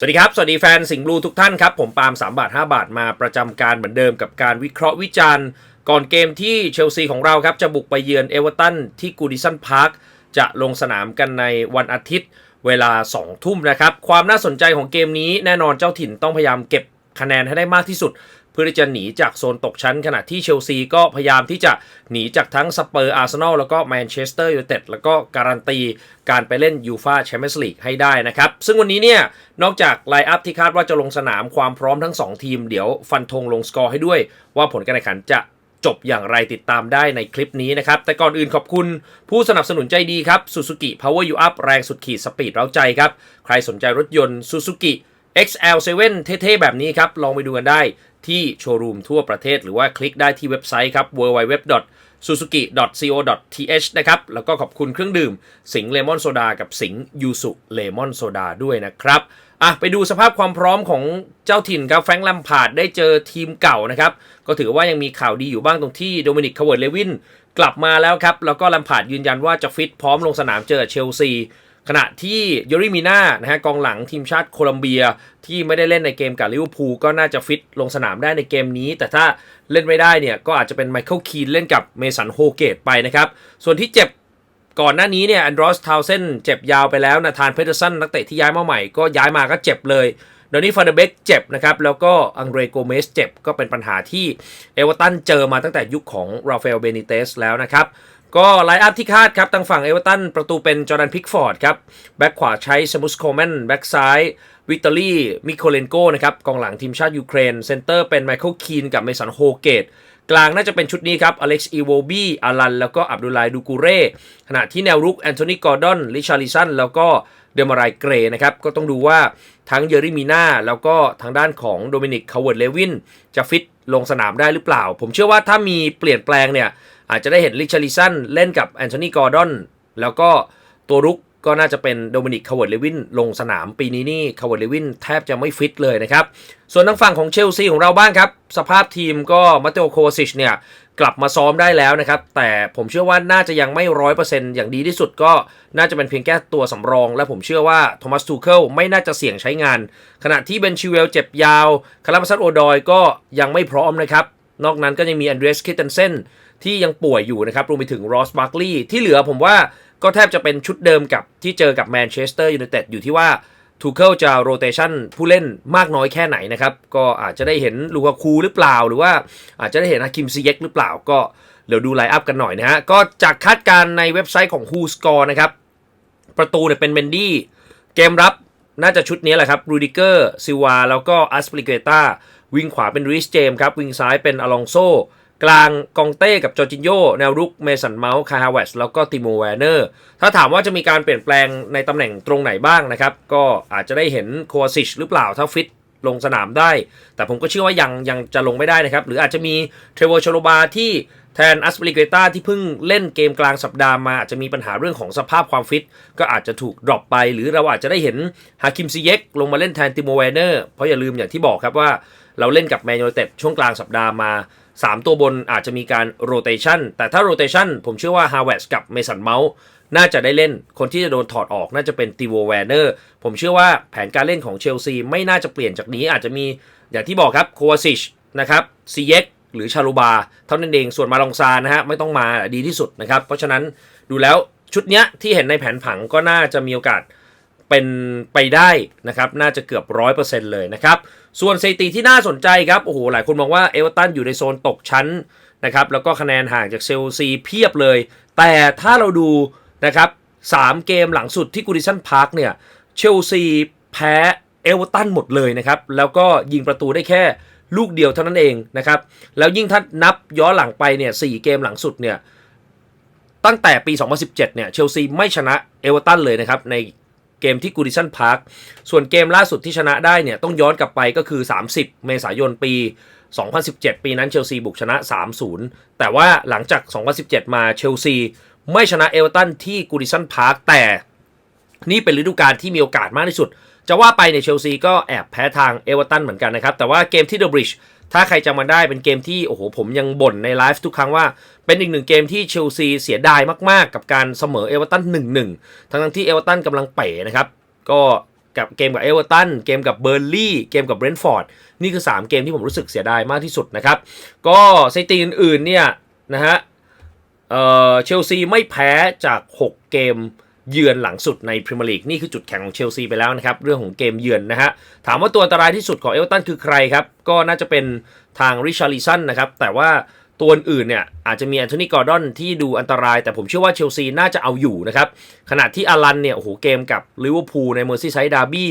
สวัสดีครับ สวัสดีแฟนสิงห์บลูทุกท่านครับ ผมปาล์ม3บาท 5 บาทมาประจำการเหมือนเดิมกับการวิเคราะห์วิจารณ์ ก่อนเกมที่เชลซีของเราครับ จะบุกไปเยือนเอเวอร์ตันที่กูดิสันพาร์คจะลงสนามกันในวันอาทิตย์เวลา 2 ทุ่มนะครับ ความน่าสนใจของเกมนี้แน่นอนเจ้าถิ่นต้องพยายามเก็บคะแนนให้ได้มากที่สุด พื่อที่จะหนีจากโซนตกชั้น ขณะที่เชลซีก็พยายามที่จะหนีจากทั้งสเปอร์อาร์เซนอลแล้วก็แมนเชสเตอร์ยูไนเต็ดแล้วก็การันตีการไปเล่นยูฟาแชมเปี้ยนส์ลีกให้ได้นะครับ ซึ่งวันนี้เนี่ย นอกจากไลน์อัพที่คาดว่าจะลงสนามความพร้อมทั้ง 2 ทีม เดี๋ยวฟันธงลงสกอร์ให้ด้วย ว่าผลการแข่งขันจะจบอย่างไรติดตามได้ในคลิปนี้นะครับ แต่ก่อนอื่นขอบคุณผู้สนับสนุนใจดีครับ Suzuki Power You Up แรงสุดขีดสปีดเร้าใจครับ ใครสนใจรถยนต์ Suzuki XL7 เท่ๆ แบบนี้ครับ ลองไปดูกันได้ที่โชว์รูมทั่วประเทศ หรือว่าคลิกได้ที่เว็บไซต์ครับ www suzuki.co.th นะครับ แล้วก็ขอบคุณเครื่องดื่ม สิงเลมอนโซดากับสิงยูสุเลมอนโซดาด้วยนะครับ อะ ไปดูสภาพความพร้อมของเจ้าถิ่นครับแฟรงค์แลมพาดได้เจอทีมเก่านะครับ ก็ถือว่ายังมีข่าวดีอยู่บ้างตรงที่โดมินิกคาเวิร์ดเลวินกลับมาแล้วครับ แล้วก็แลมพาดยืนยันว่าจะฟิตพร้อมลงสนามเจอเชลซี ขณะที่ยอริมีนานะฮะกองหลังทีมชาติโคลัมเบียที่ไม่ได้เล่นในเกมกับลิเวอร์พูลก็น่าจะฟิตลงสนามได้ในเกมนี้ แต่ถ้าเล่นไม่ได้เนี่ยก็อาจจะเป็นไมเคิลคีนเล่นกับเมสันโฮเกตไปนะครับ ส่วนที่เจ็บก่อนหน้านี้เนี่ยแอนดรอสทาวเซนเจ็บยาวไปแล้วนาธานเพเทอร์สันนักเตะที่ย้ายมาใหม่ก็ย้ายมาก็เจ็บเลยดอนนี่ฟานเดเบกเจ็บนะครับ แล้วก็อังเดรโกเมสเจ็บก็เป็นปัญหาที่เอเวอร์ตันเจอมาตั้งแต่ยุคของราฟาเอลเบนิเตสแล้วนะครับ ก็ไลน์อัพที่คาดครับทางฝั่งเอเวอร์ตันประตูเป็นจอร์แดนพิกฟอร์ดครับ แบ็กขวาใช้สมุสโคแมนแบ็กซ้ายวิกตอรี่มิโคเลนโกนะครับกองหลังทีมชาติยูเครน เซนเตอร์เป็นไมเคิลคีนกับเมสันโฮเกต กลางน่าจะเป็นชุดนี้ครับอเล็กซ์อีโวบีอารัน แล้วก็อับดุลไลดูกูเร่ขณะที่แนวรุกแอนโทนีกอร์ดอนลิชาริสันแล้วก็เดมารายเกรนะครับก็ต้องดูว่าทั้งเยอริมีนาแล้วก็ทางด้านของโดมินิกคาเวิร์ดเลวินจะฟิตลงสนามได้หรือเปล่า ผมเชื่อว่าถ้ามีเปลี่ยนแปลงเนี่ย อาจจะได้เห็นลิชาริสันเล่นกับแอนโทนีกอร์ดอนแล้วก็ตัวรุกก็น่าจะเป็นโดมินิกคาเวิร์ดเลวินลงสนามปีนี้นี่คาเวิร์ดเลวินแทบจะไม่ฟิตเลยนะครับ ส่วนทางฝั่งของเชลซีของเราบ้างครับ สภาพทีมก็มาเตโอโควาซิชเนี่ย กลับมาซ้อมได้แล้วนะครับ แต่ผมเชื่อว่าน่าจะยังไม่ร้อยเปอร์เซ็นต์อย่างดีที่สุดก็น่าจะเป็นเพียงแค่ตัวสำรอง และผมเชื่อว่าโทมัสทูเคิลไม่น่าจะเสี่ยงใช้งาน ขณะที่เบนชิเวลเจ็บยาวคาราบัสันโอดอยก็ยังไม่พร้อมนะครับนอกนั้นก็ยังมีอันเดรสคิตเทนเซน ที่ยังป่วยอยู่นะครับรวมไปถึงรอสบาร์กลีย์ที่เหลือผมว่าก็แทบจะเป็นชุดเดิมกับที่เจอกับแมนเชสเตอร์ยูไนเต็ดอยู่ที่ว่าทูเคิลจะโรเตชันผู้เล่นมากน้อยแค่ไหนนะครับ ก็อาจจะได้เห็นลูกาคูหรือเปล่า หรือว่าอาจจะได้เห็นฮาคิมซีเย็กหรือเปล่า ก็เดี๋ยวดูไลน์อัพกันหน่อยนะฮะ ก็จากคาดการ์ในเว็บไซต์ของ Who Score นะครับ ประตูเนี่ยเป็นเมนดี้เกมรับน่าจะชุดนี้แหละครับรูดิเกอร์ซิวาแล้วก็อัสปริเกตาวิงขวาเป็นริสเจมครับวิงซ้ายเป็นอลองโซ กลางกองเต้กับจอร์จินโยแนวรุกเมสันเมาส์คาฮาเวสแล้วก็ติโมแวนเนอร์ ถ้าถามว่าจะมีการเปลี่ยนแปลงในตำแหน่งตรงไหนบ้างนะครับ ก็อาจจะได้เห็นโควาซิชหรือเปล่าถ้าฟิตลงสนามได้ แต่ผมก็เชื่อว่ายังยังจะลงไม่ได้นะครับ หรืออาจจะมีเทรเวอร์ชโลบาที่แทนอัสปริเกตาที่เพิ่งเล่นเกมกลางสัปดาห์มาอาจจะมีปัญหาเรื่องของสภาพความฟิต ก็อาจจะถูกดรอปไป หรือเราอาจจะได้เห็นฮาคิมซีเยกลงมาเล่นแทนติโมแวนเนอร์เพราะอย่าลืมอย่างที่บอกครับว่าเราเล่นกับแมนยูเต็ดช่วงกลางสัปดาห์มา 3 ตัวบนอาจจะมีการโรเตชันแต่ถ้าโรเตชันผมเชื่อว่าฮาวเวสกับเมสันเมาส์น่าจะได้เล่น คนที่จะโดนถอดออกน่าจะเป็นติโวแวนเนอร์ ผมเชื่อว่าแผนการเล่นของเชลซีไม่น่าจะเปลี่ยนจากนี้อาจจะมีอย่างที่บอกครับโควาซิชนะครับซีเย็กหรือชาลูบา เท่านั้นเอง ส่วนมาลองซานะฮะไม่ต้องมาดีที่สุดนะครับ เพราะฉะนั้นดูแล้วชุดเนี้ยที่เห็นในแผนผังก็น่าจะมีโอกาส เป็นไปได้นะครับน่าจะเกือบร้อยเปอร์เซ็นต์เลยนะครับ ส่วนสถิติที่น่าสนใจครับโอ้โหหลายคนมองว่าเอเวอร์ตันอยู่ในโซนตกชั้นนะครับแล้วก็คะแนนห่างจากเชลซีเพียบเลย แต่ถ้าเราดูนะครับสามเกมหลังสุดที่กูดิชันพาร์คเนี่ยเชลซีแพ้เอเวอร์ตันหมดเลยนะครับแล้วก็ยิงประตูได้แค่ลูกเดียวเท่านั้นเองนะครับแล้วยิ่งถ้านับย้อนหลังไปเนี่ยสเกมหลังสุดเนี่ยตั้งแต่ปี 2017 เนี่ยเชลซีไม่ชนะเอเวอร์ตันเลยนะครับใน เกมที่กูดิชันพาร์คส่วนเกมล่าสุดที่ชนะได้เนี่ยต้องย้อนกลับไปก็คือ 30 เมษายนปี 2017 ปีนั้นเชลซีบุกชนะ 3-0 แต่ว่าหลังจาก 2017 มาเชลซีไม่ชนะเอเวอร์ตันที่กูดิชันพาร์คแต่นี่เป็นฤดูกาลที่มีโอกาสมากที่สุด จะว่าไปในเชลซีก็แอบแพ้ทางเอเวอร์ตันเหมือนกันนะครับ แต่ว่าเกมที่เดอะบริดจ์ ถ้าใครจำมาได้เป็นเกมที่โอ้โหผมยังบ่นในไลฟ์ทุกครั้งว่า เป็นอีกหนึ่งเกมที่เชลซีเสียดายมากๆ กับการเสมอเอเวอร์ตัน1-1ทั้งที่เอเวอร์ตันกำลังเป๋นะครับ ก็กับเกมกับเอเวอร์ตันเกมกับเบอร์ลี่เกมกับเบรนท์ฟอร์ดนี่คือ 3 เกมที่ผมรู้สึกเสียดายมากที่สุดนะครับ ก็สถิติอื่นๆเนี่ยนะฮะเอ่อเชลซีไม่แพ้จาก 6 เกม เยือนหลังสุดในพรีเมียร์ลีกนี่คือจุดแข็งของเชลซีไปแล้วนะครับเรื่องของเกมเยือนนะฮะถามว่าตัวอันตรายที่สุดของเอเวอร์ตันคือใครครับก็น่าจะเป็นทางริชาร์ลิสันนะครับแต่ว่าตัวอื่นเนี่ยอาจจะมีแอนโทนีกอร์ดอนที่ดูอันตราย แต่ผมเชื่อว่าเชลซีน่าจะเอาอยู่นะครับขณะที่อารันเนี่ยโอ้โหเกมกับลิเวอร์พูลในเมอร์ซี่ไซด์ดาร์บี้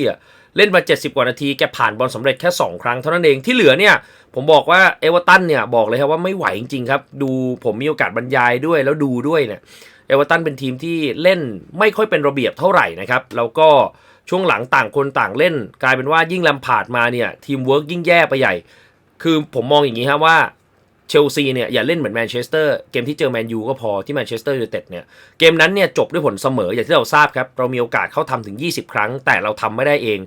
เล่นมา 70 กว่านาที แกผ่านบอลสำเร็จแค่ 2 ครั้งเท่านั้นเองที่เหลือเนี่ย ผมบอกว่าเอเวอร์ตันเนี่ย บอกเลยครับว่าไม่ไหวจริงๆครับ ดูผมมีโอกาสบรรยายด้วยแล้วดูด้วยเนี่ย เอเวอร์ตันเป็นทีมที่เล่นไม่ค่อยเป็นระเบียบเท่าไหร่นะครับ แล้วก็ช่วงหลังต่างคนต่างเล่น กลายเป็นว่ายิ่งแลมพาดมาเนี่ยทีมเวิร์กยิ่งแย่ไปใหญ่ คือผมมองอย่างนี้ครับว่าเชลซีเนี่ยอย่าเล่นเหมือนแมนเชสเตอร์เกมที่เจอแมนยูก็พอที่แมนเชสเตอร์ยูไนเต็ดเนี่ยเกมนั้นเนี่ยจบด้วยผลเสมออย่างที่เราทราบครับเรามีโอกาสเข้าทำถึง 20 ครั้ง แต่เราทำไม่ได้เอง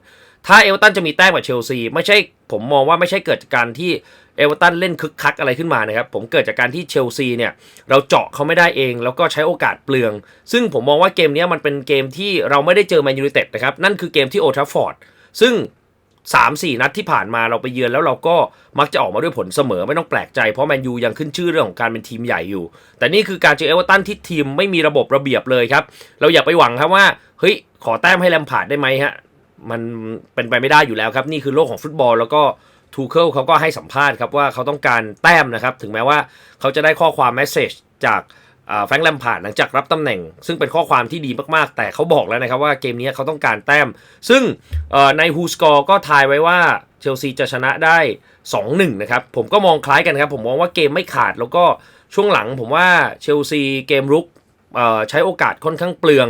ถ้าเอเวอร์ตันจะมีแต้มกับเชลซีไม่ใช่ผมมองว่าไม่ใช่เกิดจากการที่ เอเวอร์ตันเล่นคึกคักอะไรขึ้นมานะครับ ผมเกิดจากการที่เชลซีเนี่ยเราเจาะเขาไม่ได้เอง แล้วก็ใช้โอกาสเปลือง ซึ่งผมมองว่าเกมนี้มันเป็นเกมที่เราไม่ได้เจอแมนยูไนเต็ดนะครับ นั่นคือเกมที่โอทราฟอร์ดซึ่ง 3 4 นัดที่ผ่านมาเราไปเยือนแล้วเราก็มักจะออกมาด้วยผลเสมอไม่ต้องแปลกใจเพราะแมนยูยังขึ้นชื่อเรื่องของการเป็นทีมใหญ่อยู่ แต่นี่คือการเจอเอเวอร์ตันที่ทีมไม่มีระบบระเบียบเลยครับเราอย่าไปหวังครับว่าเฮ้ยขอแต้มให้แลมพาร์ดได้ไหมฮะมันเป็นไปไม่ได้อยู่แล้วครับนี่คือโลกของฟุตบอลแล้วก็ ทูเคิลเขาก็ให้สัมภาษณ์ครับว่าเขาต้องการแต้มนะครับ ถึงแม้ว่าเขาจะได้ข้อความแมสเซจจากแฟรงค์แลมพาร์ดหลังจากรับตำแหน่ง ซึ่งเป็นข้อความที่ดีมากๆ แต่เขาบอกแล้วนะครับว่าเกมนี้เขาต้องการแต้ม ซึ่งในฮูสกอร์ก็ทายไว้ว่าเชลซีจะชนะได้ 2-1 นะครับ ผมก็มองคล้ายกันครับ ผมมองว่าเกมไม่ขาดแล้วก็ช่วงหลังผมว่าเชลซีเกมรุกใช้โอกาสค่อนข้างเปลือง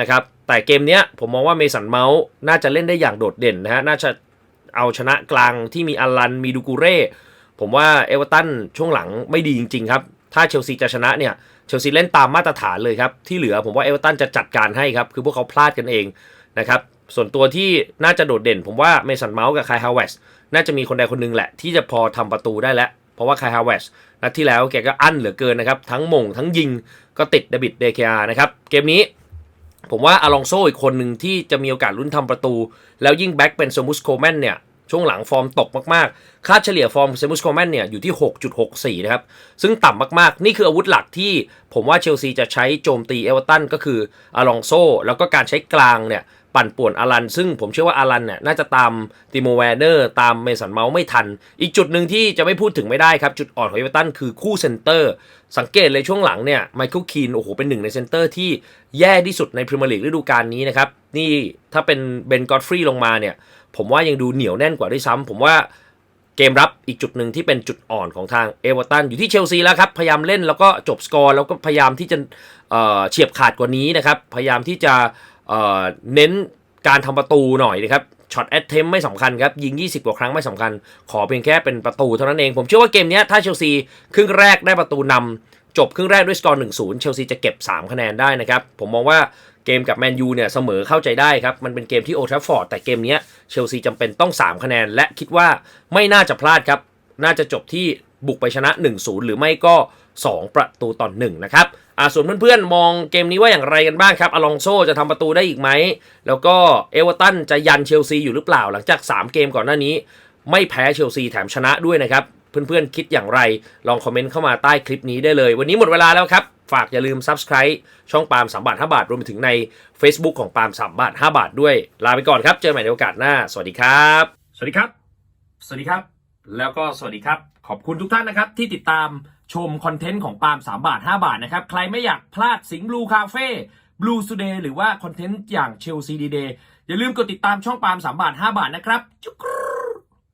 นะครับแต่เกมนี้ผมมองว่าเมสันเมาส์น่าจะเล่นได้อย่างโดดเด่นนะฮะน่าจะ เอาชนะกลางที่มีอารันมีดูกูเร่ผมว่าเอเวอร์ตันช่วงหลังไม่ดีจริงๆครับ ถ้าเชลซีจะชนะเนี่ยเชลซีเล่นตามมาตรฐานเลยครับ ที่เหลือผมว่าเอเวอร์ตันจะจัดการให้ครับ คือพวกเขาพลาดกันเองนะครับส่วนตัวที่น่าจะโดดเด่น ผมว่าเมสันเมาส์กับคายฮาวเวสน่าจะมีคนใดคนหนึ่งแหละ ที่จะพอทำประตูได้แล้ว เพราะว่าคายฮาวเวสนัดที่แล้วแกก็อั้นเหลือเกินนะครับ ทั้งมงทั้งยิงก็ติดเดบิดเดคอานะครับเกมนี้ ผมว่าอลองโซอีกคนหนึ่งที่จะมีโอกาสลุ้นทำประตู แล้วยิ่งแบ็กเป็นเซมุสโคแมนเนี่ยช่วงหลังฟอร์มตกมากๆ ค่าเฉลี่ยฟอร์มเซมุสโคแมนเนี่ยอยู่ที่ 6.64 นะครับ ซึ่งต่ำมากๆ นี่คืออาวุธหลักที่ผมว่าเชลซีจะใช้โจมตีเอเวอร์ตันก็คืออลองโซแล้วก็การใช้กลางเนี่ย ปั่นป่วนอารัน ซึ่งผมเชื่อว่าอารันเนี่ยน่าจะตามติโมแวนเนอร์ตามเมสันเมาส์ไม่ทัน อีกจุดหนึ่งที่จะไม่พูดถึงไม่ได้ครับ จุดอ่อนของเอเวอร์ตันคือคู่เซนเตอร์ สังเกตเลยช่วงหลังเนี่ยไมเคิลคีนโอ้โหเป็นหนึ่งในเซนเตอร์ที่แย่ที่สุดในพรีเมียร์ลีกฤดูกาลนี้นะครับนี่ถ้าเป็นเบนกอตฟรีลงมาเนี่ยผมว่ายังดูเหนียวแน่นกว่าด้วยซ้ำผมว่าเกมรับอีกจุดหนึ่งที่เป็นจุดอ่อนของทางเอเวอร์ตันอยู่ที่เชลซีแล้วครับ พยายามเล่นแล้วก็จบสกอร์ แล้วก็พยายามที่จะเอ่อเฉียบขาดกว่านี้นะครับ พยายามที่จะ เน้นการทำประตูหน่อยนะครับช็อตแอตเทมไม่สำคัญครับ ยิง 20 กว่าครั้งไม่สำคัญ ขอเพียงแค่เป็นประตูเท่านั้นเอง ผมเชื่อว่าเกมนี้ถ้าเชลซีครึ่งแรกได้ประตูนำจบครึ่งแรกด้วยสกอร์ 1-0 เชลซีจะเก็บ 3 คะแนนได้นะครับ ผมมองว่าเกมกับแมนยูเนี่ยเสมอเข้าใจได้ครับ มันเป็นเกมที่โอทราฟอร์ดแต่เกมนี้เชลซีจำเป็นต้อง 3 คะแนน และคิดว่าไม่น่าจะพลาดครับ น่าจะจบที่บุกไปชนะ 1-0 หรือไม่ก็ 2 ประตูต่อ1นะครับ อ่าส่วนเพื่อนๆ มองเกมนี้ว่าอย่างไรกันบ้างครับอลองโซจะทำประตูได้อีกไหม แล้วก็เอเวอร์ตันจะยันเชลซีอยู่หรือเปล่า หลังจาก 3 เกมก่อนหน้านี้ ไม่แพ้เชลซีแถมชนะด้วยนะครับ เพื่อนๆ คิดอย่างไร ลองคอมเมนต์เข้ามาใต้คลิปนี้ได้เลย วันนี้หมดเวลาแล้วครับ ฝากอย่าลืม Subscribe ช่องปาล์มสามบาท5บาท รวมไปถึงใน Facebook ของปาล์มสามบาท5บาทด้วย ลาไปก่อนครับ เจอกันใหม่ในโอกาสหน้า สวัสดีครับ สวัสดีครับ สวัสดีครับ แล้วก็สวัสดีครับ ขอบคุณทุกท่านนะครับที่ติดตาม ชมคอนเทนต์ของปาล์ม3 บาท 5 บาทนะครับ ใครไม่อยากพลาดสิงห์บลูคาเฟ่บลูสเดย์หรือว่าคอนเทนต์อย่างเชลซีดีเดย์อย่าลืมกดติดตามช่องปาล์ม3 บาท 5 บาทนะครับจุก